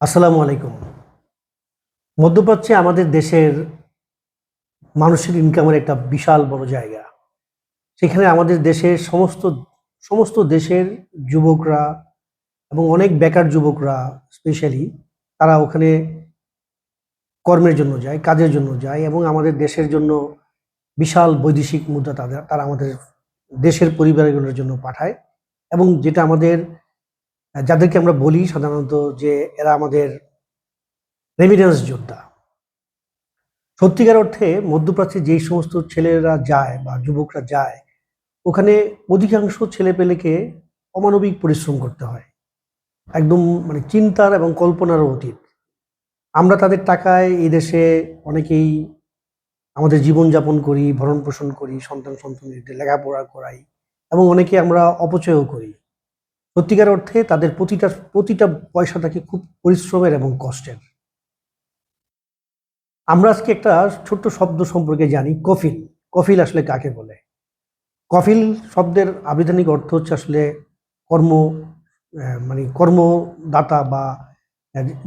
আসসালামু আলাইকুম। মধ্যপ্রাচ্যে আমাদের দেশের মানুষের ইনকামের একটা বিশাল বড় জায়গা। সেখানে আমাদের দেশের সমস্ত সমস্ত দেশের যুবকরা এবং অনেক বেকার যুবকরা স্পেশালি তারা ওখানে কর্মের জন্য যায়, কাজের জন্য যায় এবং আমাদের দেশের জন্য বিশাল বৈদেশিক মুদ্রা তাদের, তারা আমাদের দেশের পরিবারগুলোর জন্য পাঠায় এবং যেটা আমাদের যাদেরকে আমরা বলি সাধারণত যে এরা আমাদের রেমিডেন্স যোদ্ধা। সত্যিকার অর্থে মধ্যপ্রাচ্যে যেই সমস্ত ছেলেরা যায় বা যুবকরা যায়, ওখানে অধিকাংশ ছেলেপেলেকে অমানবিক পরিশ্রম করতে হয়। একদম মানে চিন্তার এবং কল্পনারও অতীত। আমরা তাদের টাকায় এই দেশে অনেকেই আমাদের জীবনযাপন করি ভরণ পোষণ করি সন্তান সন্তানদের লেখাপড়া করাই এবং অনেকে আমরা অপচয়ও করি। সত্যিকার অর্থে তাদের প্রতিটা প্রতিটা পয়সা পয়সাটাকে খুব পরিশ্রমের এবং কষ্টের। আমরা আজকে একটা ছোট্ট শব্দ সম্পর্কে জানি, কফিল। কফিল আসলে কাকে বলে? কফিল শব্দের আবিধানিক অর্থ হচ্ছে আসলে কর্ম মানে কর্মদাতা বা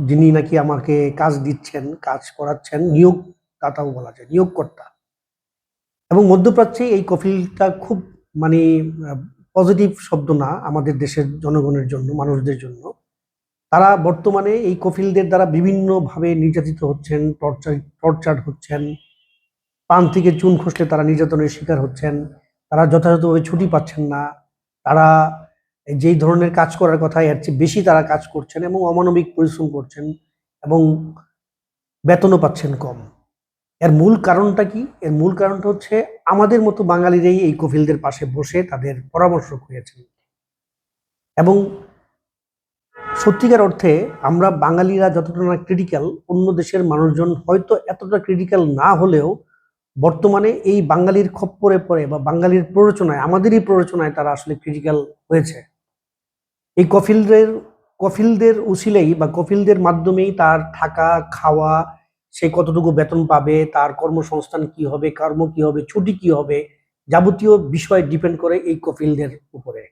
যিনি নাকি আমাকে কাজ দিচ্ছেন, কাজ করাচ্ছেন, নিয়োগদাতাও বলা যায়, নিয়োগকর্তা। এবং মধ্যপ্রাচ্যে এই কফিলটা খুব মানে পজিটিভ শব্দ না আমাদের দেশের জনগণের জন্য, মানুষদের জন্য। তারা বর্তমানে এই কফিলদের দ্বারা বিভিন্নভাবে নির্যাতিত হচ্ছেন, টর্চার টর্চার হচ্ছেন, পান থেকে চুন খসলে তারা নির্যাতনের শিকার হচ্ছেন, তারা যথাযথভাবে ছুটি পাচ্ছেন না, তারা যেই ধরনের কাজ করার কথা এর চেয়ে বেশি তারা কাজ করছেন এবং অমানবিক পরিশ্রম করছেন এবং বেতনও পাচ্ছেন কম। এর মূল কারণটা কি? এর মূল কারণটা হচ্ছে আমাদের মতো বাঙালিরাই এই কফিলদের পাশে বসে তাদের পরামর্শ করেছেন। এবং সত্যিকার অর্থে আমরা বাঙালিরা যতটা না ক্রিটিক্যাল অন্য দেশের মানুষজন হয়তো এতটা ক্রিটিক্যাল না হলেও বর্তমানে এই বাঙালির খপ্পরে পড়ে বা বাঙালির প্ররোচনায়, আমাদেরই প্ররোচনায় তারা আসলে ক্রিটিক্যাল হয়েছে। এই কফিলদের কফিলদের উসিলেই বা কফিলদের মাধ্যমেই তার থাকা, খাওয়া সে কতটুকু বেতন পাবে, তার কর্মসংস্থান কি হবে, কর্ম কি হবে, ছুটি কি হবে, যাবতীয় বিষয় ডিপেন্ড করে এই কফিলদের উপরে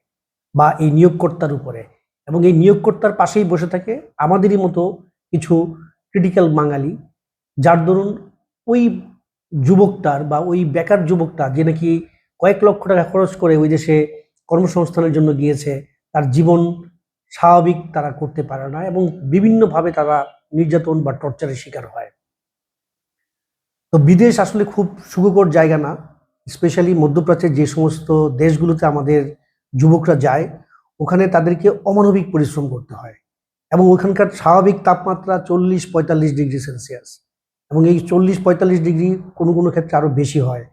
বা এই নিয়োগকর্তার উপরে। এবং এই নিয়োগকর্তার পাশেই বসে থাকে আমাদেরই মতো কিছু ক্রিটিক্যাল বাঙালি, যার দরুন ওই যুবকটার বা ওই বেকার যুবকটা যে নাকি কয়েক লক্ষ টাকা খরচ করে ওই দেশে কর্মসংস্থানের জন্য গিয়েছে, তার জীবন স্বাভাবিক তারা করতে পারে না এবং বিভিন্নভাবে তারা নির্যাতন বা টর্চারের শিকার হয়। তো বিদেশ আসলে খুব সুখকর জায়গা না স্পেশালি মধ্যপ্রাচ্যের যে সমস্ত দেশগুলোতে আমাদের যুবকরা যায়, ওখানে তাদেরকে অমানবিক পরিশ্রম করতে হয় এবং ওখানকার স্বাভাবিক তাপমাত্রা চল্লিশ পঁয়তাল্লিশ ডিগ্রি সেলসিয়াস এবং এই চল্লিশ পঁয়তাল্লিশ ডিগ্রি কোনো কোনো ক্ষেত্রে আরও বেশি হয়।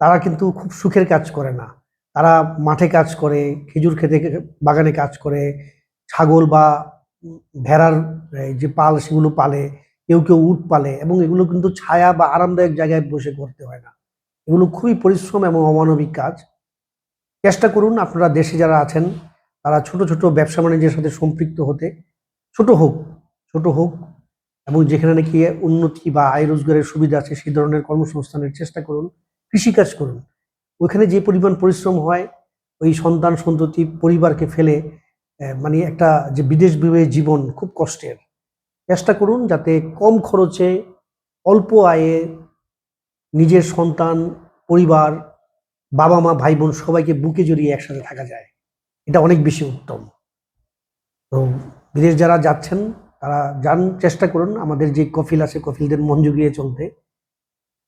তারা কিন্তু খুব সুখের কাজ করে না। তারা মাঠে কাজ করে, খেজুর খেতে বাগানে কাজ করে, ছাগল বা ভেড়ার যে পাল সেগুলো পালে কেউ কেউ উট পালে এবং এগুলো কিন্তু ছায়া বা আরামদায়ক জায়গায় বসে করতে হয় না। এগুলো খুবই পরিশ্রম এবং অমানবিক কাজ। চেষ্টা করুন আপনারা দেশে যারা আছেন, তারা ছোট ছোট ব্যবসা বাণিজ্যের সাথে সম্পৃক্ত হতে, ছোট হোক ছোট হোক এবং যেখানে নাকি উন্নতি বা আয় রোজগারের সুবিধা আছে সেই ধরনের কর্মসংস্থানের চেষ্টা করুন, কৃষিকাজ করুন। ওইখানে যে পরিমাণ পরিশ্রম হয়, ওই সন্তান সন্ততি পরিবারকে ফেলে মানে একটা যে বিদেশ বিবাহের জীবন খুব কষ্টের। চেষ্টা করুন যাতে কম খরচে অল্প আয়ে নিজের সন্তান, পরিবার বাবা মা ভাই বোন সবাইকে বুকে জড়িয়ে একসাথে থাকা যায়। এটা অনেক বেশি উত্তম। তো বিদেশ যারা যাচ্ছেন, তারা যান, চেষ্টা করুন। আমাদের যে কফিল আছে, কফিলদের মন জুগিয়ে চলতে।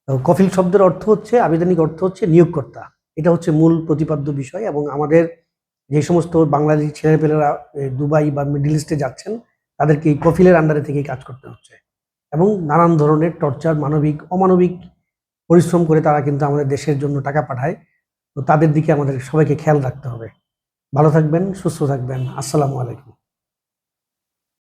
কফিল শব্দের অর্থ হচ্ছে, আবেদনিক অর্থ হচ্ছে নিয়োগকর্তা। এটা হচ্ছে মূল প্রতিপাদ্য বিষয় এবং আমাদের যে সমস্ত বাংলাদেশি ছেলেপেলেরা দুবাই বা মিডিল ইস্টে যাচ্ছেন তাদেরকে এই কফিলের আন্ডারে থেকে কাজ করতে হচ্ছে। এবং নানান ধরনের টর্চার, মানবিক, অমানবিক পরিশ্রম করে তারা কিন্তু আমাদের দেশের জন্য টাকা পাঠায়। তো তাদের দিকে আমাদের সবাইকে খেয়াল রাখতে হবে। ভালো থাকবেন, সুস্থ থাকবেন। আসসালামু আলাইকুম।